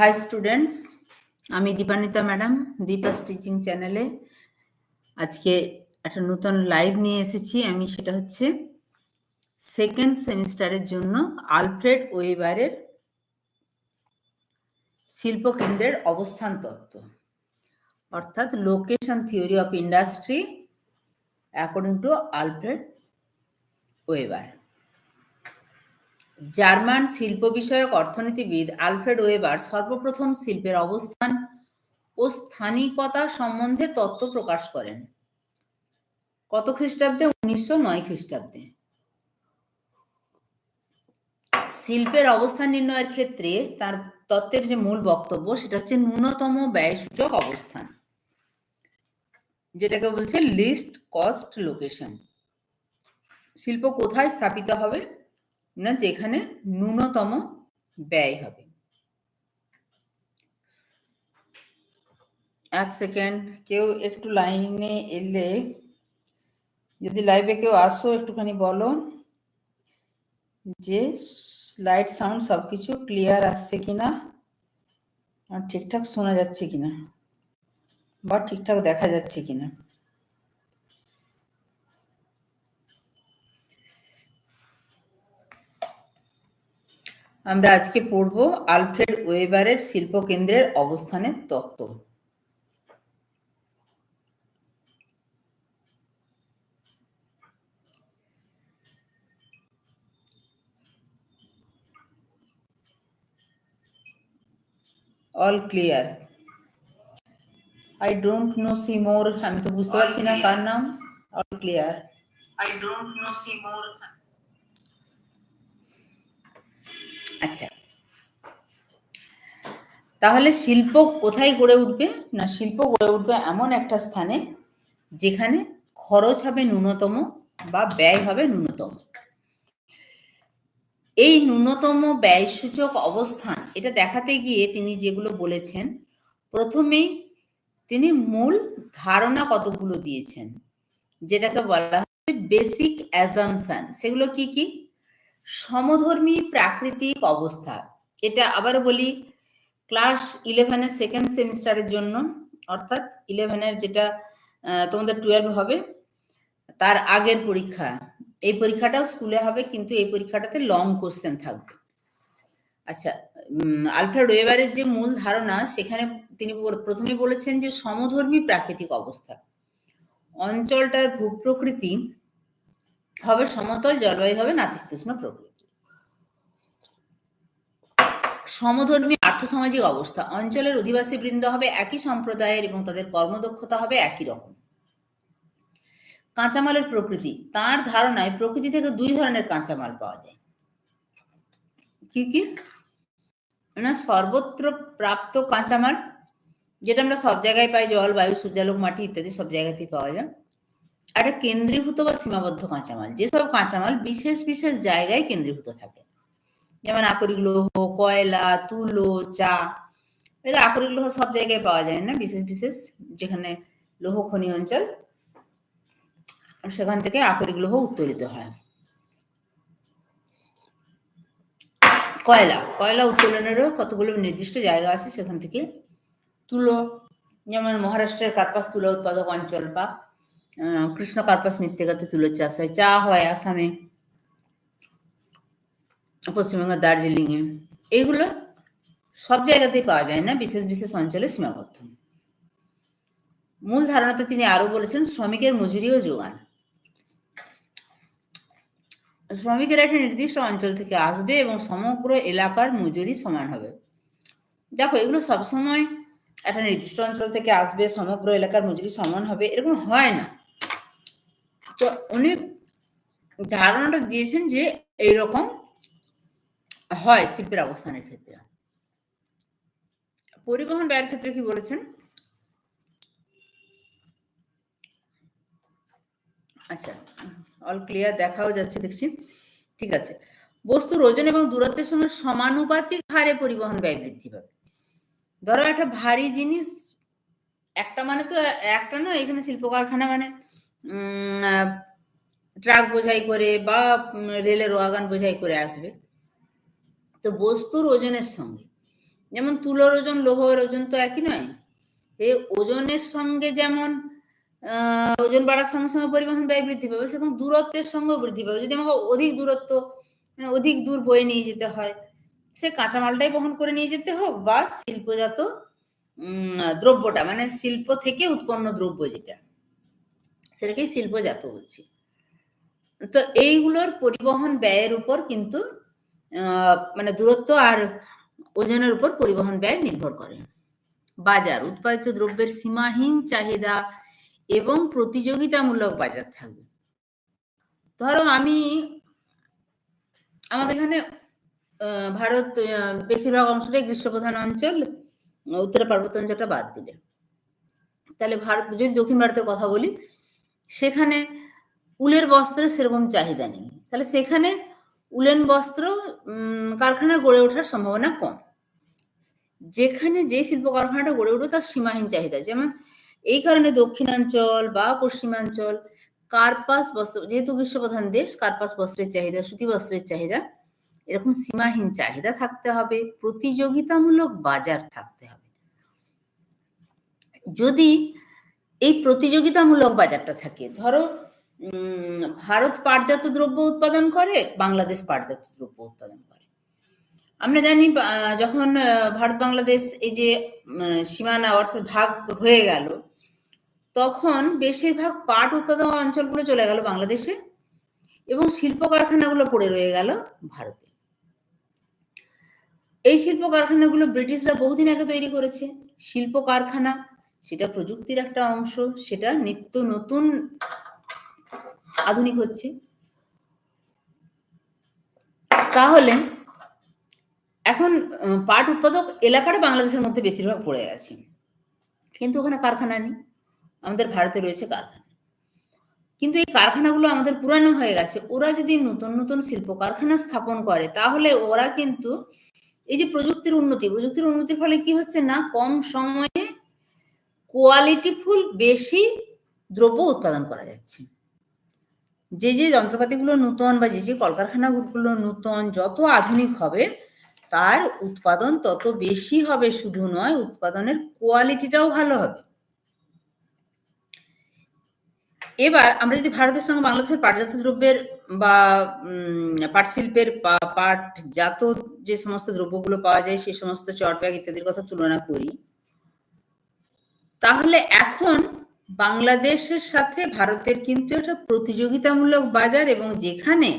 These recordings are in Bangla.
হাই স্টুডেন্টস আমি দীপানিতা ম্যাডাম দীপাস টিচিং চ্যানেলে আজকে একটা নতুন লাইভ নিয়ে এসেছি আমি, সেটা হচ্ছে সেকেন্ড সেমিস্টারের জন্য আলফ্রেড ওয়েবারের শিল্পকেন্দ্রের অবস্থান তত্ত্ব। অর্থাৎ location theory of industry according to Alfred Weber. German শিল্প বিষয়ক অর্থনীতিবিদ আলফ্রেড ওয়েবার সর্বপ্রথম শিল্পের অবস্থান ও স্থানিকতা সম্বন্ধে তত্ত্ব প্রকাশ করেন। কত খ্রিস্টাব্দে? উনিশশো নয় খ্রিস্টাব্দে। শিল্পের অবস্থান নির্ণয়ের ক্ষেত্রে তার তত্ত্বের যে মূল বক্তব্য সেটা হচ্ছে ন্যূনতম ব্যয়সূচক অবস্থান, যেটাকে বলছে লিস্ট কস্ট লোকেশন। শিল্প কোথায় স্থাপিত হবে? না, যেখানে ন্যূনতম ব্যয় হবে। এক সেকেন্ড, কেউ একটু লাইনে এলে, যদি লাইভে কেউ আসো, একটুখানি বলো যে লাইট, সাউন্ড সবকিছু ক্লিয়ার আসছে কিনা? আর ঠিকঠাক শোনা যাচ্ছে কিনা? বা ঠিকঠাক দেখা যাচ্ছে কিনা? আমরা আজকে পড়ব আলফ্রেড ওয়েবারের শিল্পকেন্দ্রের অবস্থানের তত্ত্ব। All clear I don't know see more আমি তো বুঝতে পারছি না কার নাম। All clear I don't know see more আচ্ছা। তাহলে শিল্প কোথায় গড়ে উঠবে? না, শিল্প গড়ে উঠবে এমন একটা স্থানে যেখানে খরচ হবে ন্যূনতম বা ব্যয় হবে ন্যূনতম। এই ন্যূনতম ব্যয়সূচক অবস্থান, এটা দেখাতে গিয়ে তিনি যেগুলো বলেছেন, প্রথমেই তিনি মূল ধারণা কতগুলো দিয়েছেন? যেটাকে বলা হচ্ছে বেসিক অ্যাজামশন সেগুলো কি কি? সমধর্মী প্রাকৃতিক অবস্থা। এটা আবার বলি ক্লাস ইলেভেনের সেকেন্ড সেমিস্টারের জন্য, অর্থাৎ ইলেভেনের যেটা তোমাদের টুয়েলভ হবে, তার আগের পরীক্ষা। এই পরীক্ষাটাও স্কুলে হবে, কিন্তু এই পরীক্ষাটাতে লং কোশ্চেন থাকবে। আচ্ছা আলফ্রেড ওয়েবারের যে মূল ধারণা, সেখানে তিনি প্রথমে বলেছেন যে সমধর্মী প্রাকৃতিক অবস্থা। অঞ্চলটার ভূপ্রকৃতি হবে সমতল, জলবায়ু হবে নাতিশীতোষ্ণ প্রকৃতি। সমধর্মী আর্থসামাজিক অবস্থা। অঞ্চলের অধিবাসী বৃন্দ হবে একই সম্প্রদায়ের এবং তাদের কর্মদক্ষতা হবে একই রকম। কাঁচামালের প্রকৃতি। তার ধারণায় প্রকৃতি থেকে দুই ধরনের কাঁচামাল পাওয়া যায়। কি কি? না, সর্বত্র প্রাপ্ত কাঁচামাল, যেটা আমরা সব জায়গায় পাই, জল, বায়ু, সূর্যালোক, মাটি ইত্যাদি সব জায়গাতেই পাওয়া যায়। একটা কেন্দ্রীভূত বা সীমাবদ্ধ কাঁচামাল। যেসব কাঁচামাল বিশেষ বিশেষ জায়গায় কেন্দ্রীভূত থাকে। যেমন আকরিক লৌহ কয়লা, তুলো, চা এটা আকরিক লৌহ সব জায়গায় পাওয়া যায় না। বিশেষ বিশেষ যেখানে লৌহ খনি অঞ্চল, সেখান থেকে আকরিক লৌহ উত্তোলিত হয়। কয়লা কয়লা উত্তোলনেরও কতগুলো নির্দিষ্ট জায়গা আছে সেখান থেকে তুলো, যেমন মহারাষ্ট্রের কার্পাস তুলো উৎপাদক অঞ্চল বা কৃষ্ণ কার্পাস মৃত্তিকাতে তুলোর চাষ হয় চা হয় আসামে, পশ্চিমবঙ্গের দার্জিলিং এ এইগুলো সব জায়গাতেই পাওয়া যায় না, বিশেষ বিশেষ অঞ্চলে সীমাবদ্ধ। মূল ধারণাতে তিনি আরও বলেছেন, শ্রমিকের মজুরি ও যোগান। শ্রমিকেরা একটা নির্দিষ্ট অঞ্চল থেকে আসবে এবং সমগ্র এলাকার মজুরি সমান হবে। দেখো, এগুলো সবসময় একটা নির্দিষ্ট অঞ্চল থেকে আসবে, সমগ্র এলাকার মজুরি সমান হবে, এরকম হয় না। তো উনি ধারণাটা দিয়েছেন যে এইরকম হয় শিল্পের অবস্থানের ক্ষেত্রে। পরিবহন ব্যয়ের ক্ষেত্রে কি বলেছেন? আচ্ছা অল ক্লিয়ার দেখাও যাচ্ছে, দেখছি। ঠিক আছে। বস্তুর ওজন এবং দূরত্বের সঙ্গে সমানুপাতিক হারে পরিবহন ব্যয় বৃদ্ধি পাবে। ধরো একটা ভারী জিনিস, একটা মানে তো, একটা না এখানে শিল্প কারখানা মানে। ট্রাক বোঝাই করে বা রেলের ওয়াগান বোঝাই করে আসবে। তো বস্তুর ওজনের সঙ্গে, যেমন তুলোর ওজন, লোহের ওজন তো একই নয় এই ওজনের সঙ্গে যেমন ওজন বাড়ার সঙ্গে সঙ্গে পরিবহন ব্যয় বৃদ্ধি পাবে, সেরকম দূরত্বের সঙ্গেও বৃদ্ধি পাবে। যদি আমাকে অধিক দূরত্ব মানে অধিক দূর বয়ে নিয়ে যেতে হয়, সে কাঁচামালটাই বহন করে নিয়ে যেতে হোক বা শিল্পজাত দ্রব্যটা মানে শিল্প থেকে উৎপন্ন দ্রব্য যেটা। সেটাকেই শিল্পজাত বলছি। তো এইগুলোর পরিবহন ব্যয়ের উপর কিন্তু মানে দূরত্ব আর ওজনের উপর পরিবহন ব্যয় নির্ভর করে। বাজার, উৎপাদিত দ্রব্যের সীমাহীন চাহিদা এবং প্রতিযোগিতামূলক বাজার থাকবে। ধরো আমি, আমাদের এখানে ভারত বেশিরভাগ অংশটাই গ্রীষ্মপ্রধান অঞ্চল, উত্তর পার্বত্য অঞ্চলটা বাদ দিলে। তাহলে ভারত, যদি দক্ষিণ ভারতের কথা বলি সেখানে উলের বস্ত্রের সেরকম চাহিদা নেই। তাহলে সেখানে উলেন বস্ত্র কারখানা গড়ে ওঠার সম্ভাবনা কম। যেখানে যে শিল্প কারখানাটা গড়ে উঠবে তার সীমাহীন চাহিদা। যেমন এই কারণে দক্ষিণাঞ্চল বা পশ্চিমাঞ্চল কার্পাস বস্ত্র, যেহেতু গ্রীষ্মপ্রধান দেশ, কার্পাস বস্ত্রের চাহিদা, সুতি বস্ত্রের চাহিদা, এরকম সীমাহীন চাহিদা থাকতে হবে, প্রতিযোগিতামূলক বাজার থাকতে হবে। যদি এই প্রতিযোগিতামূলক বাজারটা থাকে। ধরো ভারত পাটজাত দ্রব্য উৎপাদন করে, বাংলাদেশ পাটজাত দ্রব্য উৎপাদন করে। আমরা জানি যখন ভারত, বাংলাদেশ এই যে সীমানা অর্থাৎ ভাগ হয়ে গেল, তখন বেশিরভাগ পাট উৎপাদন অঞ্চলগুলো চলে গেল বাংলাদেশে এবং শিল্প কারখানাগুলো পড়ে রয়ে গেল ভারতে। এই শিল্প কারখানাগুলো ব্রিটিশরা বহুদিন আগে তৈরি করেছে। শিল্প কারখানা সেটা প্রযুক্তির একটা অংশ, সেটা নিত্য নতুন আধুনিক হচ্ছে। তাহলে এখন পাট উৎপাদক এলাকাটা বাংলাদেশের মধ্যে বেশিরভাগ পড়ে গেছে কিন্তু ওখানে কারখানা নেই। আমাদের ভারতে রয়েছে কারখানা। কিন্তু এই কারখানাগুলো আমাদের পুরানো হয়ে গেছে। ওরা যদি নতুন নতুন শিল্প কারখানা স্থাপন করে, তাহলে ওরা কিন্তু এই যে প্রযুক্তির উন্নতি, প্রযুক্তির উন্নতির ফলে কি হচ্ছে না? কম সময়ে কোয়ালিটিফুল বেশি দ্রব্য উৎপাদন করা যাচ্ছে। যে যে যন্ত্রপাতিগুলো নূতন বা যে যে কলকারখানাগুলো নূতন যত আধুনিক হবে, তার উৎপাদন তত বেশি হবে শুধু নয়, উৎপাদনের কোয়ালিটিটাও ভালো হবে। এবার আমরা যদি ভারতের সঙ্গে বাংলাদেশের পাটজাত দ্রব্যের বা পাট শিল্পের বা পাটজাত যে সমস্ত দ্রব্যগুলো পাওয়া যায় সেই সমস্ত চট ব্যাগ ইত্যাদির কথা তুলনা করি। তাহলে এখন বাংলাদেশের সাথে ভারতের কিন্তু একটা প্রতিযোগিতামূলক বাজার এবং যেখানে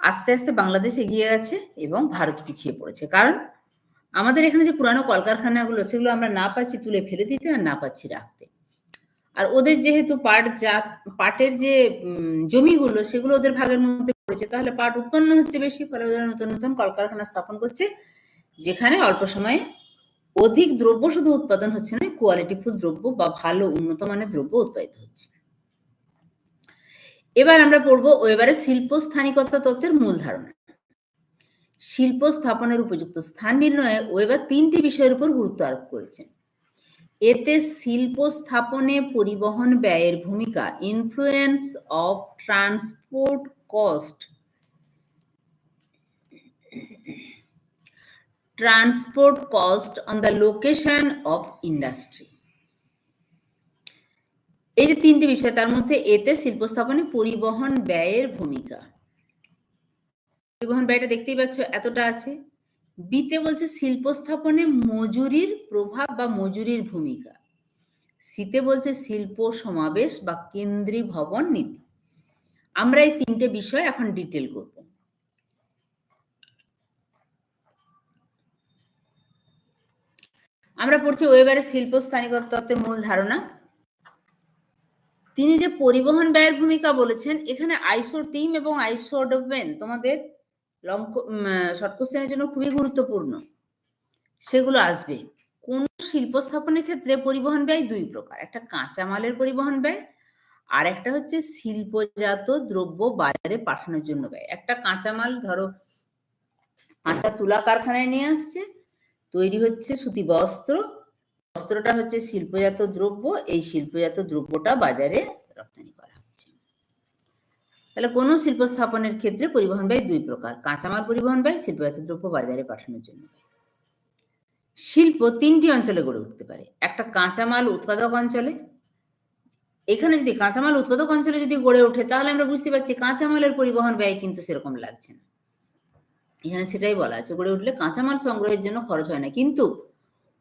আস্তে আস্তে বাংলাদেশ এগিয়ে গেছে এবং ভারত পিছিয়ে পড়েছে। কারণ আমাদের এখানে যে পুরানো কলকারখানাগুলো, সেগুলো আমরা না পাচ্ছি তুলে ফেলে দিতে আর না পাচ্ছি রাখতে। আর ওদের যেহেতু পাট জাত, পাটের যে জমিগুলো, সেগুলো ওদের ভাগের মধ্যে পড়েছে। তাহলে পাট উৎপন্ন হচ্ছে বেশি, ফলে ওদের নতুন নতুন কলকারখানা স্থাপন করছে, যেখানে অল্প সময়ে অধিক দ্রব্য শুধু উৎপাদন হচ্ছে না কোয়ালিটিফুল দ্রব্য বা ভালো উন্নত মানের দ্রব্য উৎপাদিত হচ্ছে। এবার আমরা পড়ব এবারে শিল্প স্থানিকতা তত্ত্বের মূল ধারণা। শিল্প স্থাপনের উপযুক্ত স্থান নির্ণয়ে ওয়েবার তিনটি বিষয়ের উপর গুরুত্ব আরোপ করেছেন। এতে শিল্প স্থাপনে পরিবহন ব্যয়ের ভূমিকা influence of transport cost transport cost on the location of industry এই যে তিনটি বিষয়, তার মধ্যে এতে শিল্প স্থাপনে পরিবহন ব্যয়ের ভূমিকা। পরিবহন ব্যয়টা দেখতেই পাচ্ছ এতটা আছে। বিতে বলছে শিল্প স্থাপনে মজুরির প্রভাব বা মজুরির ভূমিকা। সিতে বলছে শিল্প সমাবেশ বা কেন্দ্রী ভবন নীতি আমরা এই তিনটে বিষয় এখন ডিটেল করব। আমরা পড়ছি ওয়েবারের শিল্প স্থানিকতা তত্ত্বের মূল ধারণা। তিনি যে পরিবহন ব্যয়ের ভূমিকা বলেছেন, এখানে আইসো টিম এবং আইসো ডোমেন তোমাদের লং শর্ট কোশ্চেনের জন্য খুবই গুরুত্বপূর্ণ। সেগুলো আসবে। কোন শিল্প স্থাপনের ক্ষেত্রে পরিবহন ব্যয় দুই প্রকার, একটা কাঁচামালের পরিবহন ব্যয় আর একটা হচ্ছে শিল্পজাত দ্রব্য বাজারে পাঠানোর জন্য ব্যয়। একটা কাঁচামাল ধরো, কাঁচা তুলা কারখানায় নিয়ে আসছে তৈরি হচ্ছে সুতি বস্ত্র। বস্ত্রটা হচ্ছে শিল্পজাত দ্রব্য। এই শিল্পজাত দ্রব্যটা বাজারে রপ্তানি করা হচ্ছে। তাহলে কোনো শিল্প স্থাপনের ক্ষেত্রে পরিবহন ব্যয় দুই প্রকার। কাঁচামাল পরিবহন ব্যয়, শিল্পজাত দ্রব্য বাজারে পাঠানোর জন্য শিল্প তিনটি অঞ্চলে গড়ে উঠতে পারে। একটা কাঁচামাল উৎপাদক অঞ্চলে। এখানে যদি কাঁচামাল উৎপাদক অঞ্চলে যদি গড়ে ওঠে, তাহলে আমরা বুঝতে পারছি কাঁচামালের পরিবহন ব্যয় কিন্তু সেরকম লাগছে না। এখানে সেটাই বলা আছে, গড়ে উঠলে কাঁচামাল সংগ্রহের জন্য খরচ হয় না। কিন্তু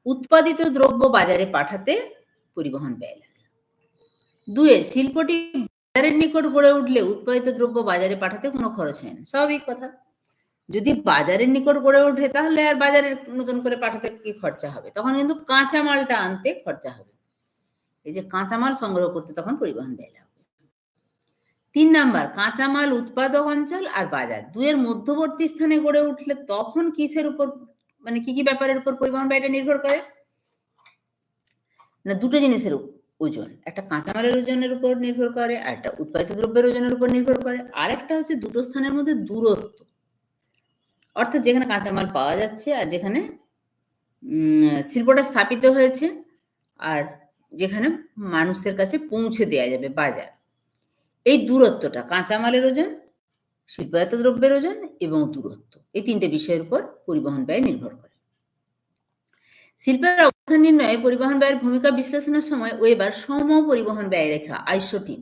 উৎপাদিত দ্রব্য বাজারে পাঠাতে পরিবহন ব্যয় লাগে। দুয়ে শিল্পটি বাজারের নিকট গড়ে উঠলে উৎপাদিত দ্রব্য বাজারে পাঠাতে কোনো খরচ হয় না। স্বাভাবিক কথা। যদি বাজারের নিকট গড়ে ওঠে, তাহলে আর বাজারে নতুন করে পাঠাতে কি খরচা হবে? তখন কিন্তু কাঁচা মালটা আনতে খরচা হবে। এই যে কাঁচামাল সংগ্রহ করতে তখন পরিবহন ব্যয় লাগবে তিন নাম্বার, কাঁচামাল উৎপাদক অঞ্চল আর বাজার। দুয়ের মধ্যবর্তী স্থানে গড়ে উঠলে তখন কিসের উপর মানে কি কি ব্যাপারের উপর পরিবহন ব্যয়টা নির্ভর করে? না, দুটো জিনিসের ওজন, একটা কাঁচামালের ওজনের উপর নির্ভর করে আর একটা উৎপাদিত দ্রব্যের ওজনের উপর নির্ভর করে। আর একটা হচ্ছে দুটো স্থানের মধ্যে দূরত্ব। অর্থাৎ যেখানে কাঁচামাল পাওয়া যাচ্ছে আর যেখানে শিল্পটা স্থাপিত হয়েছে আর যেখানে মানুষের কাছে পৌঁছে দেওয়া যাবে বাজার। এই দূরত্বটা কাঁচামালের ওজন শিল্পায়ত দ্রব্যের ওজন এবং দূরত্ব, এই তিনটে বিষয়ের উপর পরিবহন ব্যয় নির্ভর করে। শিল্পের অবস্থান নির্ণয়ে পরিবহন ব্যয়ের ভূমিকা বিশ্লেষণের সময় ওয়েবার সম পরিবহন ব্যয় রেখা আইসোটিম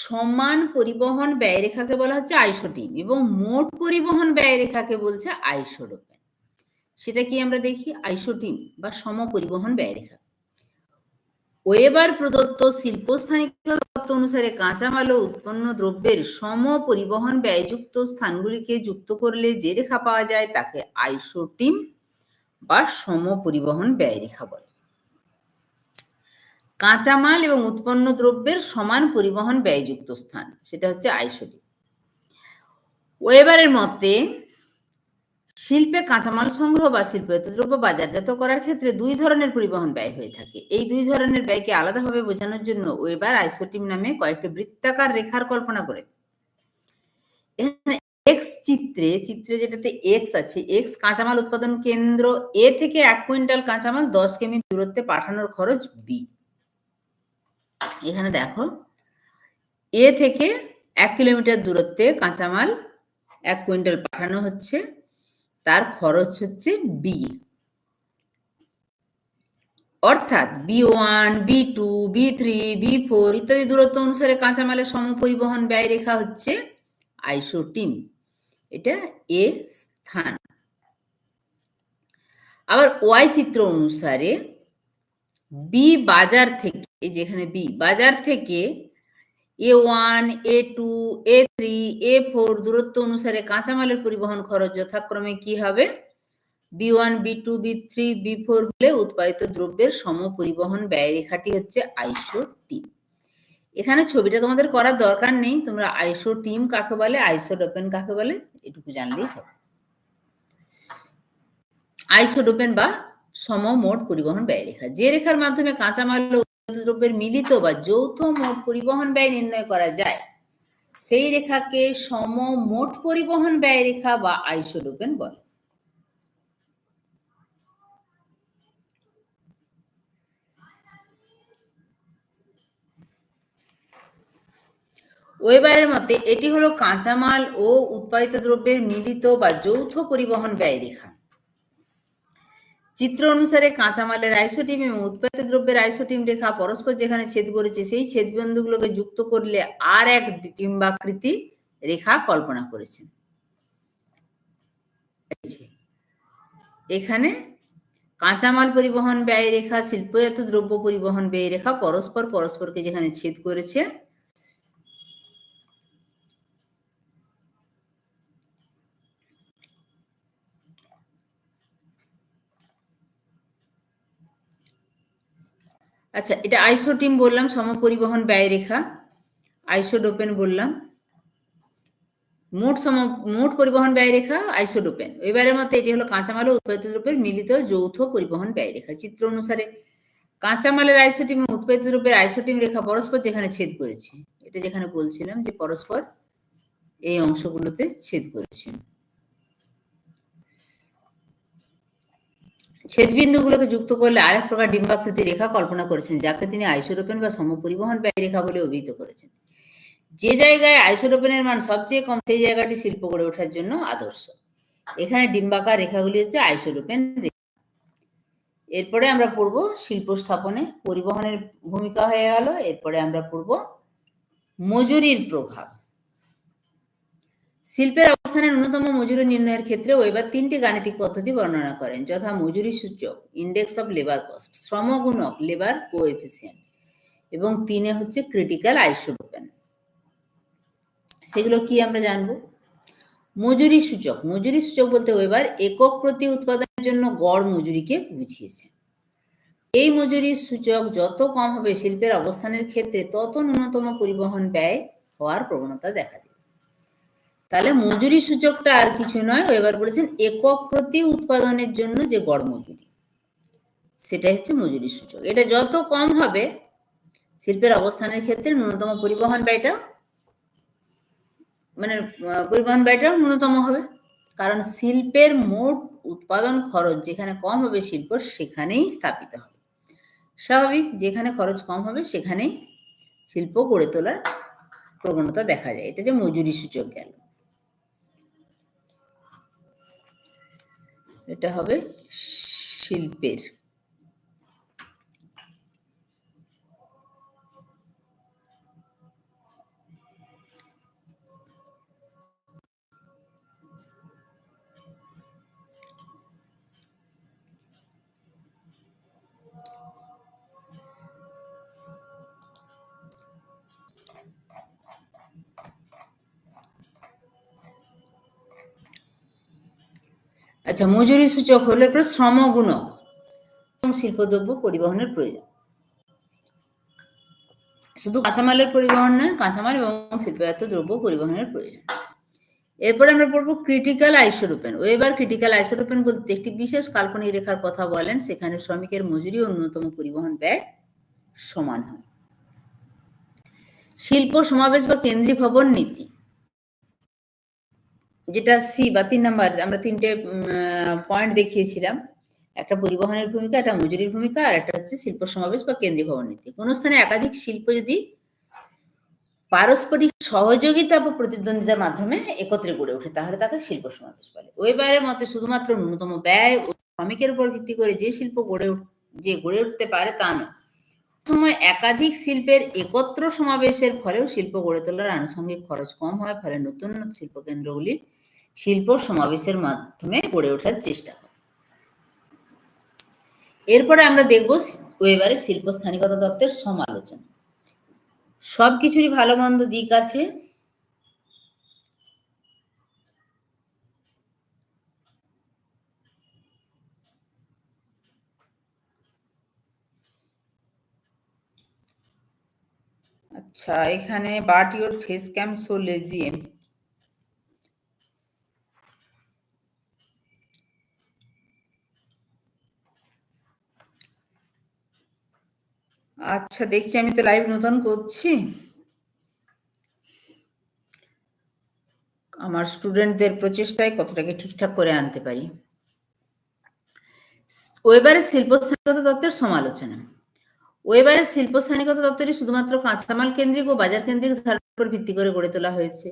সমান পরিবহন ব্যয় রেখাকে বলা হচ্ছে আইসোটিম এবং মোট পরিবহন ব্যয় রেখাকে বলছে আইসোডোপেন সেটা কি আমরা দেখি? আইসোটিম বা সম পরিবহন ব্যয় রেখা। ওয়েবার প্রদত্ত শিল্পস্থানিক তত্ত্ব অনুসারে কাঁচামাল ও উৎপন্ন দ্রব্যের সম পরিবহন ব্যয়যুক্ত স্থানগুলিকে যুক্ত করলে যে রেখা পাওয়া যায় তাকে আইসোটিম বা সম পরিবহন ব্যয় রেখা বলে। কাঁচামাল এবং উৎপন্ন দ্রব্যের সমান পরিবহন ব্যয়যুক্ত স্থান, সেটা হচ্ছে আইসোটিম। ওয়েবারের মতে শিল্পে কাঁচামাল সংগ্রহ বা শিল্পায়িত দ্রব্য বাজারজাত করার ক্ষেত্রে দুই ধরনের পরিবহন ব্যয় হয়ে থাকে। এই দুই ধরনের ব্যয়কে আলাদাভাবে বোঝানোর জন্য ওয়েবার আইসোটিম নামে কয়েকটি বৃত্তাকার রেখার কল্পনা করে। এক্স চিত্রে চিত্রে যেটাতে এক্স আছে এক্স কাঁচামাল উৎপাদন কেন্দ্র এ থেকে এক কুইন্টাল কাঁচামাল দশ কেমি দূরত্বে পাঠানোর খরচ বি এখানে দেখো, এ থেকে এক কিলোমিটার দূরত্বে কাঁচামাল এক কুইন্টাল পাঠানো হচ্ছে। তার খরচ হচ্ছে বি অর্থাৎ B one B two B three B four ইত্যাদি দূরত্ব অনুসারে কাঁচামালের সমপরিবহন ব্যয় রেখা হচ্ছে আইসোটিম এটা এ স্থান। আবার ওয়াই চিত্র অনুসারে বি বাজার থেকে, এই যেখানে বি বাজার থেকে A one A two A three A four দূরত্ব অনুসারে কাঁচামালের পরিবহন খরচ যথাক্রমে কি হবে? B one B two B three B four হলে উৎপাদিত দ্রব্যের সম পরিবহন ব্যয় রেখাটি হচ্ছে আইসো টিম। এখানে ছবিটা তোমাদের করার দরকার নেই, তোমরা আইসো টিম কাকে বলে আইসোডোপেন কাকে বলে, এটুকু জানলেই হবে। আইসোডোপেন বা সম মোট পরিবহন ব্যয় রেখা যে রেখার মাধ্যমে কাঁচামাল ও দ্রব্যের মিলিত বা যৌথ মোট পরিবহন ব্যয় নির্ণয় করা যায়। সেই রেখাকে সম মোট পরিবহন ব্যয় রেখা বা আইসোডোপেন বলে। ওয়েবারের মতে, এটি হলো কাঁচামাল ও উৎপাদিত দ্রব্যের মিলিত বা যৌথ পরিবহন ব্যয় রেখা। চিত্র অনুসারে কাঁচামালের আইসোটিম এবং উৎপাদিত দ্রব্যের আইসোটিম রেখা পরস্পর যেখানে ছেদ করেছে, সেই ছেদ বিন্দুগুলোকে যুক্ত করলে আর এক ডিম্বাকৃতি রেখা কল্পনা করেছেন। এখানে কাঁচামাল পরিবহন ব্যয় রেখা, শিল্পজাত দ্রব্য পরিবহন ব্যয় রেখা পরস্পর পরস্পরকে যেখানে ছেদ করেছে আচ্ছা এটা আইসোটিম বললাম, সমপরিবহন ব্যয় রেখা আইসোডোপেন বললাম। মোট সম, মোট পরিবহন ব্যয় রেখা আইসোডোপেন এবারের মতো এটি হলো কাঁচামাল ও উৎপাদিত দ্রব্যের মিলিত যৌথ পরিবহন ব্যয় রেখা চিত্র অনুসারে কাঁচামালের আইসোটিম উৎপাদিত দ্রব্যের আইসোটিম রেখা পরস্পর যেখানে ছেদ করেছে। এটা যেখানে বলছিলাম যে পরস্পর এই অংশগুলোতে ছেদ করেছে। ছেদবিন্দুগুলোকে যুক্ত করলে আরেক প্রকার ডিম্বাকৃতি রেখা কল্পনা করেছেন, যাকে তিনি আইসোরোপেন বা সমপরিবহন ব্যয় রেখা বলে অভিহিত করেছেন। যে জায়গায় আইসোরোপেনের মান সবচেয়ে কম, সেই জায়গাটি শিল্প গড়ে ওঠার জন্য আদর্শ। এখানে ডিম্বাকার রেখাগুলি হচ্ছে আইসোরোপেন রেখা। এরপরে আমরা পড়ব শিল্প স্থাপনে পরিবহনের ভূমিকা হয়ে গেল। এরপরে আমরা পড়ব মজুরির প্রভাব। শিল্পের অবস্থানের ন্যূনতম মজুরি নির্ণয়ের ক্ষেত্রে এবার তিনটি গাণিতিক পদ্ধতি বর্ণনা করেন, যথা মজুরি সূচক ইন্ডেক্স অফ লেবার কস্ট শ্রমগুণক লেবার কোএফিসিয়েন্ট এবং তিনে হচ্ছে ক্রিটিক্যাল আইসোরূপেন সেগুলো কি আমরা জানব? মজুরি সূচক মজুরি সূচক বলতে এবার একক প্রতি উৎপাদনের জন্য গড় মজুরিকে বুঝিয়েছে। এই মজুরি সূচক যত কম হবে শিল্পের অবস্থানের ক্ষেত্রে তত ন্যূনতম পরিবহন ব্যয় হওয়ার প্রবণতা দেখা দেবে তাহলে মজুরি সূচকটা আর কিছু নয় এবার বলেছেন একক প্রতি উৎপাদনের জন্য যে গড় মজুরি, সেটাই হচ্ছে মজুরি সূচক। এটা যত কম হবে, শিল্পের অবস্থানের ক্ষেত্রে ন্যূনতম পরিবহন ব্যয়টা মানে পরিবহন ব্যয়টা ন্যূনতম হবে। কারণ শিল্পের মোট উৎপাদন খরচ যেখানে কম হবে শিল্প, সেখানেই স্থাপিত হবে। স্বাভাবিক, যেখানে খরচ কম হবে, সেখানেই শিল্প গড়ে তোলার প্রবণতা দেখা যায়। এটা যে মজুরি সূচক গেল। এটা হবে শিল্পের। আচ্ছা মজুরি সূচক হলে পরে গুণক শিল্পদ্রব্য পরিবহনের প্রয়োজন। শুধু কাঁচামালের পরিবহন নয়, কাঁচামাল এবং শিল্পায়ত্ত দ্রব্য পরিবহনের প্রয়োজন। এরপরে আমরা পড়ব critical isodapane Weber critical isodapane বলতে একটি বিশেষ কাল্পনিক রেখার কথা বলেন, সেখানে শ্রমিকের মজুরি ও ন্যূনতম পরিবহন ব্যয় সমান হয়। শিল্প সমাবেশ বা কেন্দ্রীভবন নীতি। যেটা সি বা তিন নাম্বার, আমরা তিনটে পয়েন্ট দেখিয়েছিলাম। একটা পরিবহনের ভূমিকা, একটা মজুরির ভূমিকা, আর একটা হচ্ছে শিল্প সমাবেশ বা কেন্দ্রীভবন নীতি। কোন স্থানে একাধিক শিল্প যদি পারস্পরিক সহযোগিতা বা প্রতিদ্বন্দ্বিতার মাধ্যমে একত্রে গড়ে ওঠে, তাহলে তাকে শিল্প সমাবেশ বলে। ওয়েবারের মতে শুধুমাত্র ন্যূনতম ব্যয় ও শ্রমিকের উপর ভিত্তি করে যে শিল্প গড়ে যে গড়ে উঠতে পারে তা নয়। সময় একাধিক শিল্পের একত্র সমাবেশের ফলেও শিল্প গড়ে তোলার আনুষঙ্গিক খরচ কম হয়, ফলে নতুন শিল্প কেন্দ্রগুলি শিল্প সমাবেশের মাধ্যমে গড়ে ওঠার চেষ্টা করে এরপরে আমরা দেখব ওয়েবারে শিল্প স্থানিকতা তত্ত্বের সমালোচনা। সবকিছুরই ভালো মন্দ দিক আছে। আচ্ছা এখানে but your face cam so লেজিএম আচ্ছা দেখছি আমি তো লাইভ নতুন করছি। আমার স্টুডেন্টদের প্রচেষ্টায় কতটাকে ঠিকঠাক করে আনতে পারি। ওয়েবারের শিল্পস্থানিকতা তত্ত্বের সমালোচনা। ওয়েবারের শিল্পস্থানিকতা তত্ত্বটি শুধুমাত্র কাঁচামাল কেন্দ্রিক ও বাজার কেন্দ্রিক ধারণার উপর ভিত্তি করে গড়ে তোলা হয়েছে।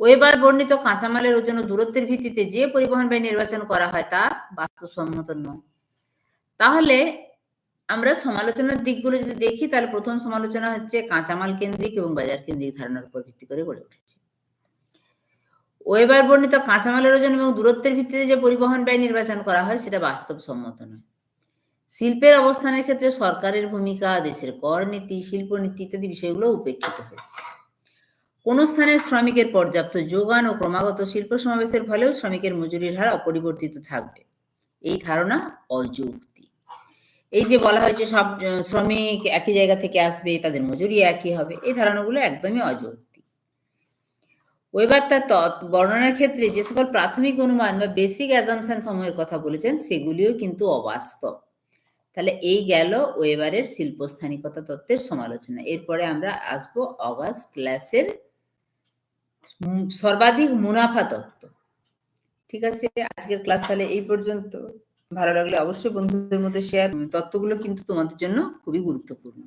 ওয়েবার বর্ণিত কাঁচামালের ওজন দূরত্বের ভিত্তিতে যে পরিবহন ব্যয় নির্বাচন করা হয় তা বাস্তবসম্মত নয়। তাহলে আমরা সমালোচনার দিকগুলো যদি দেখি, তাহলে প্রথম সমালোচনা হচ্ছে কাঁচামাল কেন্দ্রিক এবং বাজার কেন্দ্রিক ধারণার উপর ভিত্তি করে গড়ে উঠেছে। ওয়েবার বর্ণিত কাঁচামালের ওজন এবং দূরত্বের ভিত্তিতে যে পরিবহন ব্যয় নির্বাচন করা হয়, সেটা বাস্তবসম্মত নয়। শিল্পের অবস্থানের ক্ষেত্রে সরকারের ভূমিকা, দেশের কর নীতি শিল্প নীতি ইত্যাদি বিষয়গুলো উপেক্ষিত হয়েছে। কোন স্থানে শ্রমিকের পর্যাপ্ত যোগান ও ক্রমাগত শিল্প সমাবেশের ফলেও শ্রমিকের মজুরির হার অপরিবর্তিত থাকবে। এই ধারণা অযৌক্তিক। এই যে বলা হয়েছে সব শ্রমিক একই জায়গা থেকে আসবে, তাদের মজুরি একই হবে, এই ধারণাগুলো একদমই অযৌক্তিক। ওয়েবার তার বর্ণনার ক্ষেত্রে যে সকল প্রাথমিক অনুমান বা বেসিক অ্যাজামশন সময়ের কথা বলেছেন, সেগুলিও কিন্তু অবাস্তব। তাহলে এই গেল ওয়েবারের শিল্পস্থানিকতা তত্ত্বের সমালোচনা। এরপরে আমরা আসব অগাস্ট ক্লাসের সর্বাধিক মুনাফা তত্ত্ব। ঠিক আছে? আজকের ক্লাস তাহলে এই পর্যন্ত। ভালো লাগলে অবশ্যই বন্ধুদের মধ্যে শেয়ার তত্ত্বগুলো কিন্তু তোমাদের জন্য খুবই গুরুত্বপূর্ণ।